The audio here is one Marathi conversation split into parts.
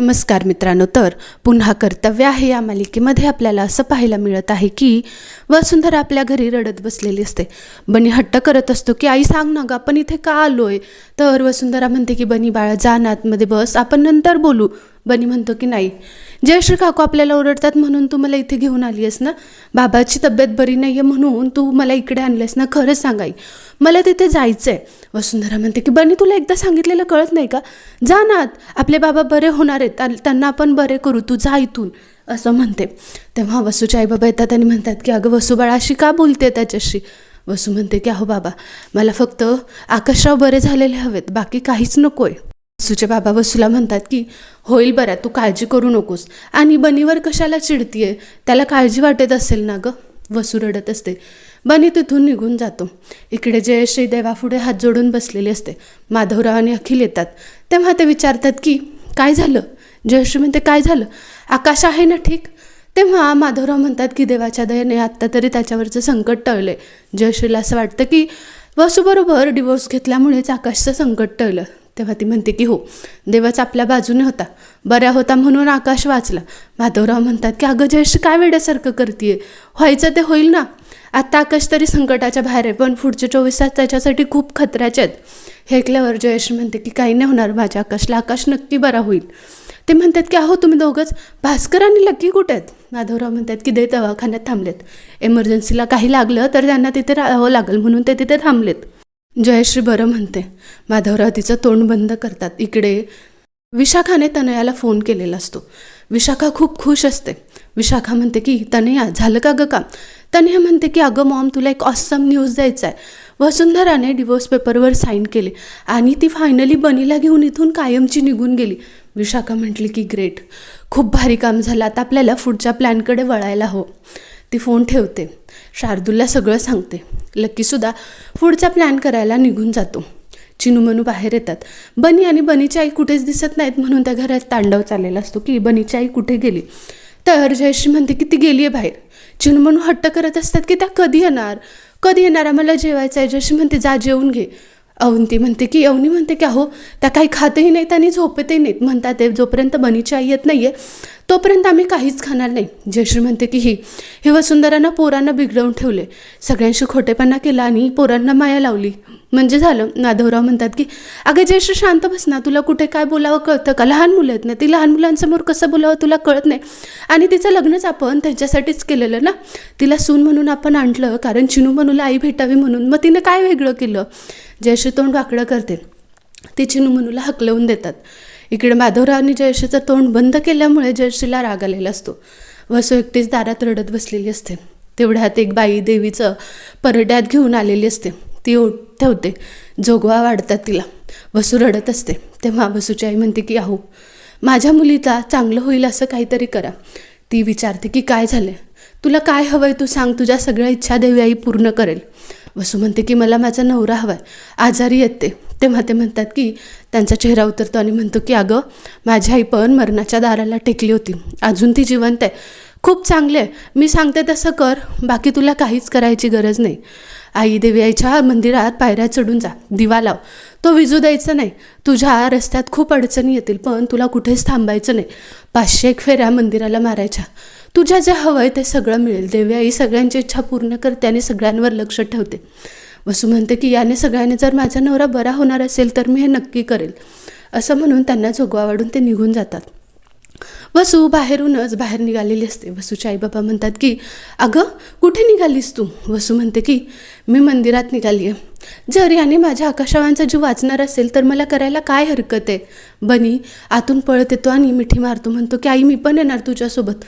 नमस्कार मित्रांनो तर पुन्हा कर्तव्य आहे या मालिकेमध्ये आपल्याला असं पाहायला मिळत आहे की वसुंधरा आपल्या घरी रडत बसलेली असते. बनी हट्ट करत असतो की आई सांग ना ग आपण इथे का आलोय? तर वसुंधरा म्हणते की बनी बाळा जा ना आतमध्ये बस आपण नंतर बोलू. बनी म्हणतो की नाही? जयश्री काकू आपल्याला ओरडतात म्हणून तू मला इथे घेऊन आली आहेस ना? बाबाची तब्येत बरी नाही आहे म्हणून तू मला इकडे आणलेस ना? खरंच सांगाई मला तिथे जायचं आहे वसुंधरा म्हणते की बनी तुला एकदा सांगितलेलं कळत नाही का? जा ना आपले बाबा बरे होणार आहेत. त्यांना आपण बरे करू. तू जा इथून. असं म्हणते. तेव्हा वसूच्या आई बाबा येतात आणि म्हणतात की अगं वसू बाळाशी का बोलते त्याच्याशी? वसू म्हणते की अहो बाबा मला फक्त आकाशराव बरे झालेले हवेत. बाकी काहीच नको आहे वसूचे बाबा वसूला म्हणतात की होईल बरं तू काळजी करू नकोस. आणि बनीवर कशाला चिडतीये? त्याला काळजी वाटत असेल ना गं? वसू रडत असते. बनी तिथून निघून जातो. इकडे जयश्री देवापुढे हात जोडून बसलेली असते माधवराव आणि अखिल येतात. तेव्हा ते विचारतात की काय झालं? जयश्री म्हणते काय झालं? आकाश आहे ना ठीक? तेव्हा माधवराव म्हणतात की देवाच्या दयेने आत्ता तरी त्याच्यावरचं संकट टळलं जयश्रीला असं वाटतं की वसूबरोबर डिवोर्स घेतल्यामुळेच आकाशचं संकट टळलं. तेव्हा ती म्हणते की हो देवाच आपल्या बाजूने होता. बऱ्या होता म्हणून आकाश वाचला. माधवराव म्हणतात की अगं जयश्री काय वेड्यासारखं करते व्हायचं ते होईल ना? आत्ता आकाश तरी संकटाच्या बाहेर आहे पण पुढचे चोवीस तास त्याच्यासाठी खूप खतऱ्याचे आहेत. हे ऐकल्यावर जयश्री म्हणते की काही नाही होणार माझ्या आकाशला आकाश नक्की बरा होईल. ते म्हणतात की अहो तुम्ही दोघंच? भास्कर आणि लक्की कुठे आहेत? माधवराव म्हणतात की दे दवाखान्यात थांबलेत. एमर्जन्सीला काही लागलं तर त्यांना तिथे राहावं लागेल म्हणून ते तिथे थांबलेत. जयश्री बरं म्हणते. माधवराव तिचं तोंड बंद करतात. इकडे विशाखाने तनयाला फोन केलेला असतो. विशाखा खूप खुश असते. विशाखा म्हणते की तनया झालं का गं काम? तनया म्हणते की अगं मॉम तुला एक ऑसम न्यूज द्यायचा आहे वसुंधराने डिवोर्स पेपरवर साईन केले. आणि ती फायनली बनीला घेऊन इथून कायमची निघून गेली. विशाखा म्हटली की ग्रेट. खूप भारी काम झालं. आता आपल्याला पुढच्या प्लॅनकडे वळायला हवं. ती फोन ठेवते. शार्दूलला सगळं सांगते. लक्कीसुद्धा पुढचा प्लॅन करायला निघून जातो. चिनू मनू बाहेर येतात. बनी आणि बनीची आई कुठेच दिसत नाहीत म्हणून त्या घरात तांडव चाललेला असतो की बनीची आई कुठे गेली? तर जयश्री म्हणते की ती गेली आहे बाहेर चिनूमनू हट्ट करत असतात की त्या कधी येणार? कधी येणार? आम्हाला जेवायचं आहे. जयश्री म्हणते जा जेवून घे. अवंती म्हणते की अवनी म्हणते की अहो त्या काही खातही नाहीत आणि झोपतही नाहीत. म्हणतात ते जोपर्यंत बनीची आई येत नाही आहे तोपर्यंत आम्ही काहीच खाणार नाही. जयश्री म्हणते की ही हे वसुंधरानं पोरांना बिघडवून ठेवले. सगळ्यांशी खोटेपणा केला आणि पोरांना माया लावली. म्हणजे झालं. माधवराव म्हणतात की अगं जयश्री शांत बस ना. तुला कुठे काय बोलावं कळतं का? लहान मुलं आहेत ना. ती लहान मुलांसमोर कसं बोलावं तुला कळत नाही. आणि तिचं लग्नच आपण त्यांच्यासाठीच केलेलं ना. तिला सून म्हणून आपण आणलं कारण चिनू मनूला आई भेटावी म्हणून. मग तिने काय वेगळं केलं? जयश्री तोंड वाकडं करते. ती चिनू मनूला हकलवून देतात. इकडे माधवरावने जयश्रीचं तोंड बंद केल्यामुळे जयश्रीला राग आलेला असतो. वसू एकटीच दारात रडत बसलेली असते. तेवढ्यात एक बाई देवीचं परड्यात घेऊन आलेली असते. ती ओ ठेवते. जोगवा वाढतात तिला. वसू रडत असते. तेव्हा वसूची आई म्हणते की आहो माझ्या मुलीला चांगलं होईल असं काहीतरी करा. ती विचारते की काय झालं तुला काय हवंय तू सांग. तुझ्या सगळ्या इच्छा देवी आई पूर्ण करेल. वसू म्हणते की मला माझा नवरा हवाय. आजारी येते. तेव्हा ते म्हणतात की त्यांचा चेहरा उतरतो. आणि म्हणतो की अगं माझी आई पण मरणाच्या दाराला टेकली होती. अजून ती जिवंत आहे. खूप चांगले आहे. मी सांगते तसं कर. बाकी तुला काहीच करायची गरज नाही. आई देवी आईच्या मंदिरात पायऱ्या चढून जा. दिवा लाव. तो विजू द्यायचा नाही. तुझ्या रस्त्यात खूप अडचणी येतील पण तुला कुठेच थांबायचं नाही. पाचशे एक फेऱ्या मंदिराला मारायच्या. तुझ्या जे हवं आहे ते सगळं मिळेल. देवी आई सगळ्यांची इच्छा पूर्ण करते आणि सगळ्यांवर लक्ष ठेवते. वसू म्हणते की याने सगळ्याने जर माझा नवरा बरा होणार असेल तर मी हे नक्की करेल. असं म्हणून त्यांना जोगवावाडून ते निघून जातात. वसू बाहेरूनच बाहेर निघालेली असते. वसूच्या आईबाबा म्हणतात की अगं कुठे निघालीस तू? वसू म्हणते की मी मंदिरात निघाली आहे जर याने माझ्या आकाशवांचा जीव वाचणार असेल तर मला करायला काय हरकत आहे? बनी आतून पळत येतो आणि मिठी मारतो. म्हणतो की आई मी पण येणार तुझ्यासोबत.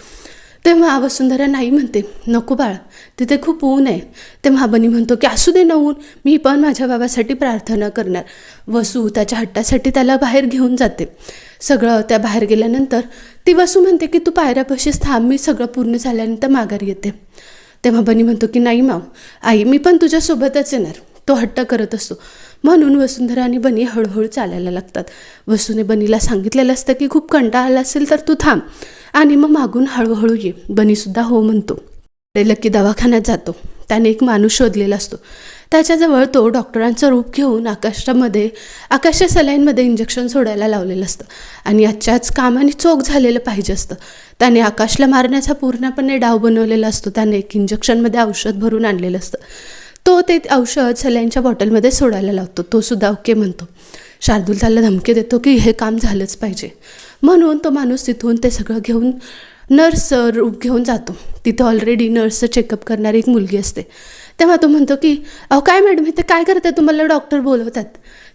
तेव्हा वसुंधरा नाही म्हणते नको बाळ तिथे खूप ऊन आहे. तेव्हा बनी म्हणतो की असू दे ना ऊन मी पण माझ्या बाबासाठी प्रार्थना करणार. वसू त्याच्या हट्टासाठी त्याला बाहेर घेऊन जाते. सगळं त्या बाहेर गेल्यानंतर ती वसू म्हणते की तू पायऱ्यापाशीच थांब मी सगळं पूर्ण झाल्यानंतर माघारी येते तेव्हा बनी म्हणतो की नाही माव आई मी पण तुझ्यासोबतच येणार. तो हट्ट करत असतो. म्हणून वसुंधरा आणि बनी हळूहळू चालायला लागतात. वसूने बनीला सांगितलेलं असतं की खूप कंटाळा आला असेल तर तू थांब. आणि मग मागून हळूहळू ये. बनीसुद्धा हो म्हणतो. ते लकी दवाखान्यात जातो. त्याने एक माणूस शोधलेला असतो. त्याच्याजवळ तो डॉक्टरांचं रूप घेऊन आकाशामध्ये आकाशच्या सलाईनमध्ये इंजेक्शन सोडायला लावलेलं असतं. आणि आजच्याच कामाने चोख झालेलं पाहिजे असतं. त्याने आकाशला मारण्याचा पूर्णपणे डाव बनवलेला असतो. त्याने एक इंजेक्शनमध्ये औषध भरून आणलेलं असतं. तो ते औषध सलाईनच्या बॉटलमध्ये सोडायला लावतो. तो सुद्धा ओके म्हणतो. शार्दूल त्याला धमकी देतो की हे काम झालंच पाहिजे. म्हणून तो माणूस तिथून ते सगळं घेऊन नर्स रूप घेऊन जातो. तिथं ऑलरेडी नर्सचं चेकअप करणारी एक मुलगी असते. तेव्हा तो म्हणतो की अहो काय मॅडम इथे काय करते तुम्हाला डॉक्टर बोलवतात.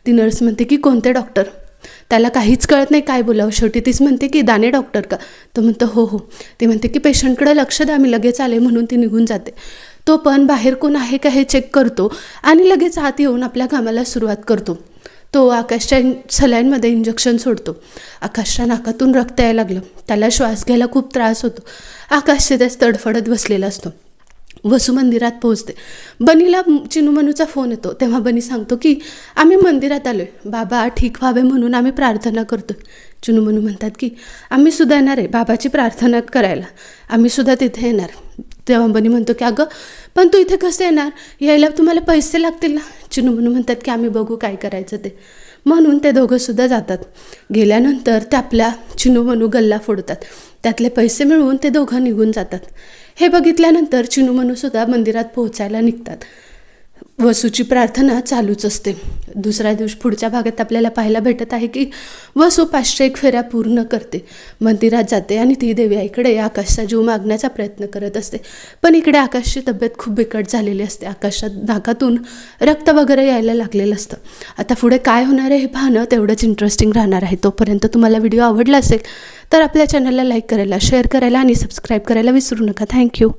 ती नर्स म्हणते की कोणते डॉक्टर त्याला काहीच कळत नाही काय बोलावं. शेवटी तीच म्हणते की दाने डॉक्टर का? तो म्हणतो हो हो. ती म्हणते की पेशंटकडे लक्ष द्या मी लगेच आले म्हणून ती निघून जाते. तो पण बाहेर कोण आहे का हे चेक करतो आणि लगेच आत येऊन आपल्या कामाला सुरुवात करतो. तो आकाशच्या सलाईनमध्ये इंजेक्शन सोडतो. आकाशच्या नाकातून रक्त यायला लागलं. त्याला श्वास घ्यायला खूप त्रास होतो. आकाश तिथेच तडफडत बसलेला असतो. वसू मंदिरात पोहोचते. बनीला चिनूमनूचा फोन येतो. तेव्हा बनी सांगतो की आम्ही मंदिरात आलो आहे बाबा ठीक व्हावे म्हणून आम्ही प्रार्थना करतो चिनूमनू म्हणतात की आम्ही सुद्धा येणार आहे. बाबाची प्रार्थना करायला. आम्ही सुद्धा तिथे येणार. तेव्हा बनी म्हणतो की अगं पण तू इथे कसं येणार? यायला तुम्हाला पैसे लागतील ना. चिनूमनू म्हणतात की आम्ही बघू काय करायचं ते. म्हणून ते दोघंसुद्धा जातात. गेल्यानंतर ते आपल्या चिनूमनू गल्ला फोडतात. त्यातले पैसे मिळवून ते दोघं निघून जातात. हे बघितल्यानंतर चिनूमनूसुद्धा मंदिरात पोहोचायला निघतात. वसूची प्रार्थना चालूच असते. दुसऱ्या दिवशी पुढच्या भागात आपल्याला पाहायला भेटत आहे की वसू पाचशे एक फेऱ्या पूर्ण करते. मंदिरात जाते आणि ती देवी आईकडे आकाशचा जीव मागण्याचा प्रयत्न करत असते. पण इकडे आकाशची तब्येत खूप बिकट झालेली असते. आकाशात नाकातून रक्त वगैरे यायला लागलेलं असतं. आता पुढे काय होणार आहे हे पाहणं तेवढंच इंटरेस्टिंग राहणार आहे. तोपर्यंत तुम्हाला व्हिडिओ आवडला असेल तर आपल्या चॅनलला लाईक करायला शेअर करायला आणि सबस्क्राईब करायला विसरू नका. थँक्यू